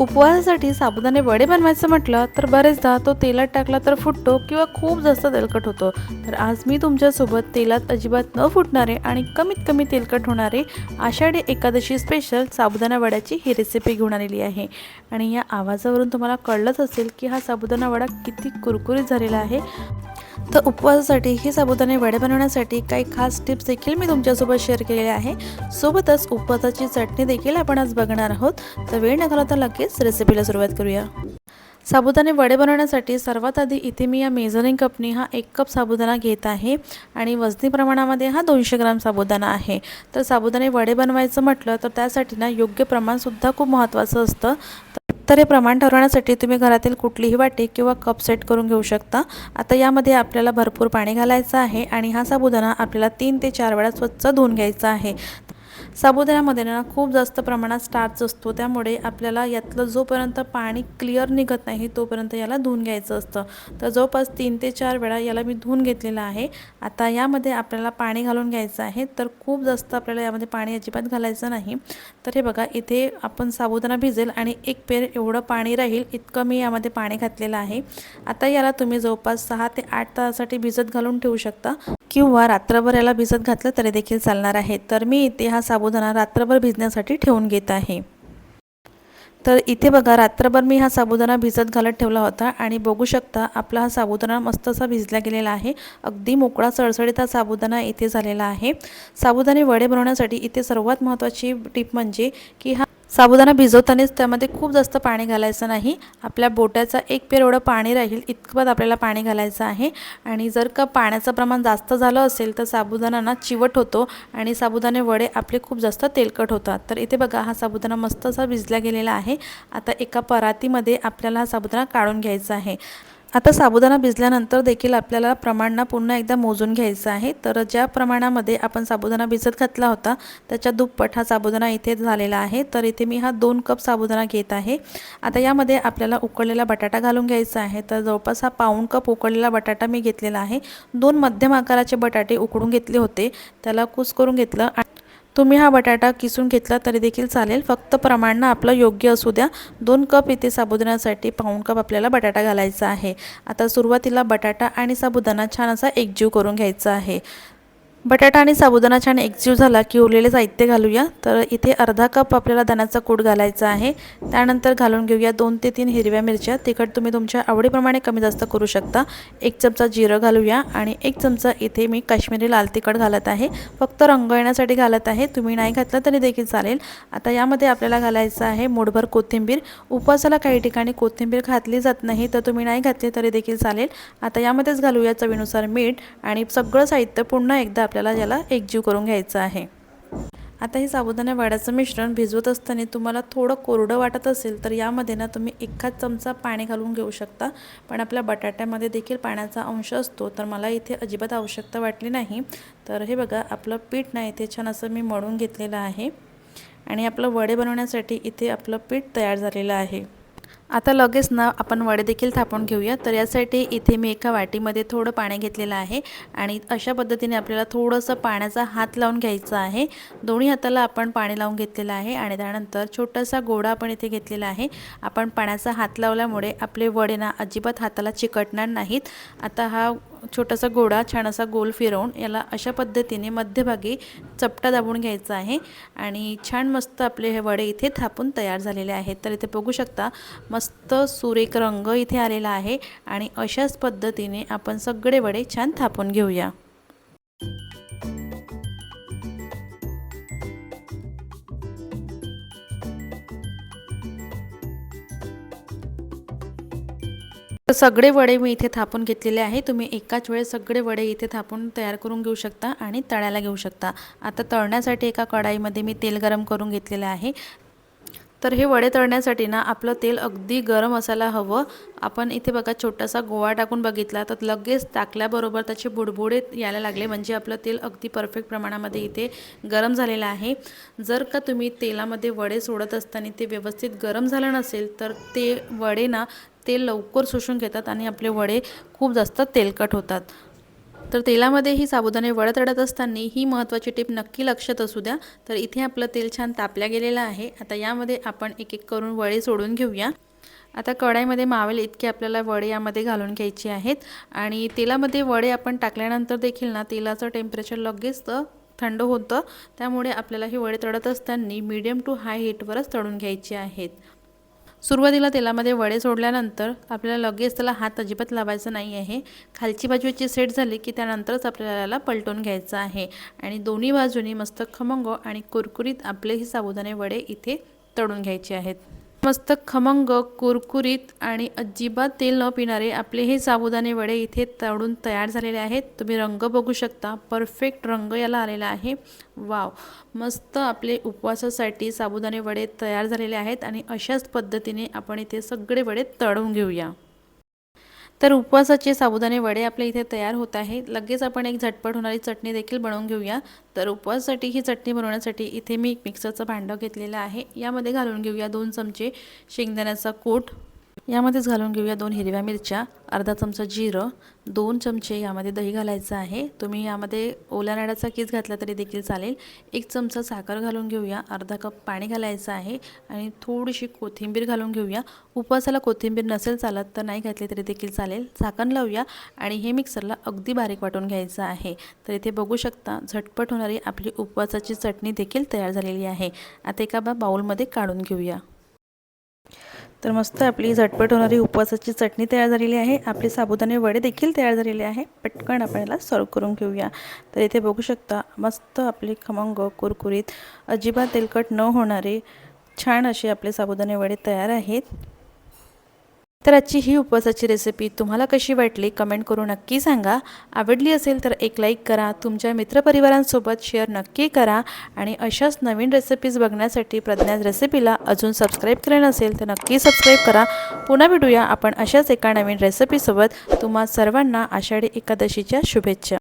उपवासासाठी साबुदाणे वडे बनवायचं म्हटलं तर बरेचदा तो तेलात टाकला तर फुटतो किंवा खूप जास्त तेलकट होतो. तर आज मी तुमच्यासोबत तेलात अजिबात न फुटणारे आणि कमीत कमी तेलकट होणारे आषाढी एकादशी स्पेशल साबुदाणा वड्याची ही रेसिपी घेऊन आलेली आहे. आणि या आवाजावरून तुम्हाला कळलंच असेल की हा साबुदाणा वडा किती कुरकुरीत झालेला आहे. तर उपवासासाठी हे साबुदाणे वडे बनवण्यासाठी काही खास टिप्स देखील मी तुमच्यासोबत शेअर केलेल्या आहे. सोबतच उपवासाची चटणी देखील आपण आज बघणार आहोत. तर वेळ न घालवता लगेच रेसिपीला सुरुवात करूया. साबुदाणे वडे बनवण्यासाठी सर्वात आधी इथे मी या मेजरिंग कपनी हा एक कप साबुदाणा घेत आहे आणि वजनी प्रमाणामध्ये हा दोनशे ग्राम साबुदाणा आहे. तर साबुदाणे वडे बनवायचं म्हटलं तर त्यासाठी ना योग्य प्रमाणसुद्धा खूप महत्त्वाचं असतं. तर हे प्रमाण ठरवण्यासाठी तुम्ही घरातील कुठलीही वाटी किंवा कप सेट करून घेऊ शकता. आता यामध्ये आपल्याला भरपूर पाणी घालायचं आहे आणि हा साबुदाणा आपल्याला तीन ते चार वेळा स्वच्छ धुवून घ्यायचा आहे. साबुदाण्यामध्ये ना खूप जास्त प्रमाणात स्टार्च असतो. त्यामुळे आपल्याला यातलं जोपर्यंत पाणी क्लिअर निघत नाही तोपर्यंत याला धुवून घ्यायचं असतं. तर जवळपास तीन ते चार वेळा याला मी धुवून घेतलेलं आहे. आता यामध्ये आपल्याला पाणी घालून घ्यायचं आहे. तर खूप जास्त आपल्याला यामध्ये पाणी अजिबात घालायचं नाही. तर हे बघा इथे आपण साबुदाणा भिजेल आणि एक पेर एवढं पाणी राहील इतकं मी यामध्ये पाणी घातलेलं आहे. आता याला तुम्ही जवळपास सहा ते आठ तासासाठी भिजत घालून ठेवू शकता. किंवा रात्रभर याला भिजत घातलं तरी देखील चालणार आहे. तर मी इथे हा साबुदाणा रात्रभर भिजण्यासाठी ठेवून घेत आहे. तर इथे बघा रात्रभर मी हा साबुदाणा भिजत घालत ठेवला होता आणि बघू शकता आपला हा साबुदाणा मस्त असा भिजला गेलेला आहे. अगदी मोकळा सळसळीत हा साबुदाणा इथे झालेला आहे. साबुदाणे वडे बनवण्यासाठी इथे सर्वात महत्त्वाची टीप म्हणजे की हा साबुदाणा भिजवतानाच त्यामध्ये खूप जास्त पाणी घालायचं नाही. आपल्या बोट्याचा एक पेर एवढं पाणी राहील इतकंपत आपल्याला पाणी घालायचं आहे. आणि जर का पाण्याचं प्रमाण जास्त झालं असेल तर साबुदाणा ना चिवट होतो आणि साबुदाणे वडे आपले खूप जास्त तेलकट होतात. तर इथे बघा हा साबुदाणा मस्त असा भिजला गेलेला आहे. आता एका परातीमध्ये आपल्याला हा साबुदाणा काढून घ्यायचा आहे. आता साबुदाणा भिजल्यानंतर देखील आपल्याला प्रमाण पुन्हा एकदा मोजून घ्यायचं आहे. तर ज्या प्रमाणामध्ये आपण साबुदाणा भिजत घातला होता त्याच्या दुप्पट हा साबुदाणा इथे झालेला आहे. तर इथे मी हा दोन कप साबुदाणा घेत आहे. आता यामध्ये आपल्याला उकळलेला बटाटा घालून घ्यायचा आहे. तर जवळपास हा पाऊण कप उकळलेला बटाटा मी घेतलेला आहे. दोन मध्यम आकाराचे बटाटे उकडून घेतले होते. त्याला कूस करून घेतलं तुम्ही हा बटाटा किसून घेतला तरी देखील चालेल. फक्त प्रमाण आपलं योग्य असू द्या. दोन कप इथे साबुदाण्यासाठी पाऊण कप आपल्याला बटाटा घालायचा आहे. आता सुरुवातीला बटाटा आणि साबुदाणा छान असा एकजीव करून घ्यायचा आहे. बटाटा आणि साबुदाणा छान एकजीव झाला की उरलेले साहित्य घालूया. तर इथे अर्धा कप आपल्याला दाण्याचा कूट घालायचा आहे. त्यानंतर घालून घेऊया दोन ते तीन हिरव्या मिरच्या. तिखट तुम्ही तुमच्या आवडीप्रमाणे कमी जास्त करू शकता. एक चमचा जिरं घालूया आणि एक चमचा इथे मी काश्मीरी लाल तिखट घालत आहे. फक्त रंग येण्यासाठी घालत आहे. तुम्ही नाही घातलं तरी देखील चालेल. आता यामध्ये आपल्याला घालायचं आहे मोठभर कोथिंबीर. उपवासाला काही ठिकाणी कोथिंबीर घातली जात नाही तर तुम्ही नाही घातली तरी देखील चालेल. आता यामध्येच घालूया चवीनुसार मीठ आणि सगळं साहित्य पुन्हा एकदा आपल्याला याला एकजीव करून घ्यायचं आहे. आता हे साबुदाणा वड्याचं मिश्रण भिजवत असताना तुम्हाला थोडं कोरडं वाटत असेल तर यामध्ये ना तुम्ही एखाद चमचा पाणी घालून घेऊ शकता. पण आपल्या बटाट्यामध्ये देखील पाण्याचा अंश असतो तर मला इथे अजिबात आवश्यकता वाटली नाही. तर हे बघा आपलं पीठ ना इथे छान असं मी मळून घेतलेलं आहे. आणि आपलं वडे बनवण्यासाठी इथे आपलं पीठ तयार झालेलं आहे. आता लगेच ना आपण वडे देखील थापून घेऊया. तर यासाठी इथे मी एका वाटीमध्ये थोडं पाणी घेतलेलं आहे आणि अशा पद्धतीने आपल्याला थोडंसं पाण्याचा हात लावून घ्यायचा आहे. दोन्ही हाताला आपण पाणी लावून घेतलेलं आहे आणि त्यानंतर छोटासा गोडा आपण इथे घेतलेला आहे. आपण पाण्याचा हात लावल्यामुळे आपले वडे ना अजिबात हाताला चिकटणार नाहीत. आता हा छोटासा गोडा छान असा गोल फिरवून याला अशा पद्धतीने मध्यभागी चपटा दाबून घ्यायचा आहे. आणि छान मस्त आपले हे वडे इथे थापून तयार झालेले आहेत. तर इथे बघू शकता मस्त सुरेख रंग इथे आलेला आहे. आणि अशाच पद्धतीने आपण सगळे वडे छान थापून घेऊया. तर सगळे वडे मी इथे थापून घेतलेले आहे. तुम्ही एकाच वेळेस सगळे वडे इथे थापून तयार करून घेऊ शकता आणि तळायला घेऊ शकता. आता तळण्यासाठी एका कढाईमध्ये मी तेल गरम करून घेतलेलं आहे. तर हे वडे तळण्यासाठी ना आपलं तेल अगदी गरम असायला हवं. आपण इथे बघा छोटासा गोवा टाकून बघितला तर लगेच टाकल्याबरोबर त्याचे बुडबुडे यायला लागले. म्हणजे आपलं तेल अगदी परफेक्ट प्रमाणामध्ये इथे गरम झालेलं आहे. जर का तुम्ही तेलामध्ये वडे सोडत असताना ते व्यवस्थित गरम झालं नसेल तर ते वडे ना तेल लवकर शोषून घेतात आणि आपले वडे खूप जास्त तेलकट होतात. तर तेलामध्ये ही साबुदाणे वळत रडत असताना ही महत्त्वाची टीप नक्की लक्षात असू द्या. तर इथे आपलं तेल छान तापल्या गेलेलं आहे. आता यामध्ये आपण एक एक करून वडे सोडून घेऊया. आता कढाईमध्ये मावेल इतके आपल्याला वडे यामध्ये घालून घ्यायचे आहेत. आणि तेलामध्ये वडे आपण टाकल्यानंतर देखील ना तेलाचं टेम्परेचर लगेच थंड होतं. त्यामुळे आपल्याला हे वडे तळत असताना मीडियम टू हाय हीटवरच तळून घ्यायचे आहेत. सुरुवातीला तेलामध्ये वडे सोडल्यानंतर आपल्याला लगेच त्याला हात अजिबात लावायचा नाही आहे. खालची बाजूची सेट झाली की त्यानंतरच आपल्याला याला पलटून घ्यायचं आहे. आणि दोन्ही बाजूनी मस्त खमंग आणि कुरकुरीत आपले हे साबुदाणे वडे इथे तळून घ्यायचे आहेत. मस्त खमंग कुरकुरीत आणि अजिबात तेल न पिणारे आपले हे साबुदाणे वडे इथे तळून तयार झालेले आहेत. तुम्ही रंग बघू शकता. परफेक्ट रंग याला आलेला आहे. वाव! मस्त आपले उपवासासाठी साबुदाणे वडे तयार झालेले आहेत आणि अशाच पद्धतीने आपण इथे सगळे वडे तळून घेऊया. तर उपवासाचे साबुदाणे वडे आपल्या इथे तयार होत आहे लगेच आपण एक झटपट होणारी चटणी देखील बनवून घेऊया. तर उपवासासाठी ही चटणी बनवण्यासाठी इथे मी एक मिक्सरचं भांडं घेतलेलं आहे. यामध्ये घालून घेऊया दोन चमचे शेंगदाण्याचा कोट. यामध्येच घालून घेऊया दोन हिरव्या मिरच्या. अर्धा चमचा जिरं दोन चमचे यामध्ये दही घालायचं आहे. तुम्ही यामध्ये ओल्या नाड्याचा किस घातला तरी देखील चालेल. एक चमचा साखर घालून घेऊया. अर्धा कप पाणी घालायचं आहे आणि थोडीशी कोथिंबीर घालून घेऊया. उपवासाला कोथिंबीर नसेल चालत तर नाही घातली तरी देखील चालेल. झाकण लावूया आणि हे मिक्सरला अगदी बारीक वाटून घ्यायचं आहे. तर इथे बघू शकता झटपट होणारी आपली उपवासाची चटणी देखील तयार झालेली आहे. आता एका बा बाऊलमध्ये काढून घेऊया. तर मस्त आपली झटपट होणारी उपवासाची चटणी तयार झालेली आहे. आपले साबुदाणे वडे देखील तयार झालेले आहे. पटकन आपण याला सर्व करून घेऊया. तर इथे बघू शकता मस्त आपले खमंग कुरकुरीत अजिबात तेलकट न होणारे छान असे आपले साबुदाणे वडे तयार आहेत. तर आजची ही उपवासाची रेसिपी तुम्हाला कशी वाटली कमेंट करून नक्की सांगा. आवडली असेल तर एक लाईक करा तुमच्या मित्रपरिवारांसोबत शेअर नक्की करा आणि अशाच नवीन रेसिपीज बघण्यासाठी प्रज्ञाज रेसिपीला अजून सबस्क्राईब केलं नसेल तर नक्की सबस्क्राईब करा. पुन्हा भेटूया आपण अशाच एका नवीन रेसिपीसोबत तुम्हा सर्वांना आषाढी एकादशीच्या शुभेच्छा.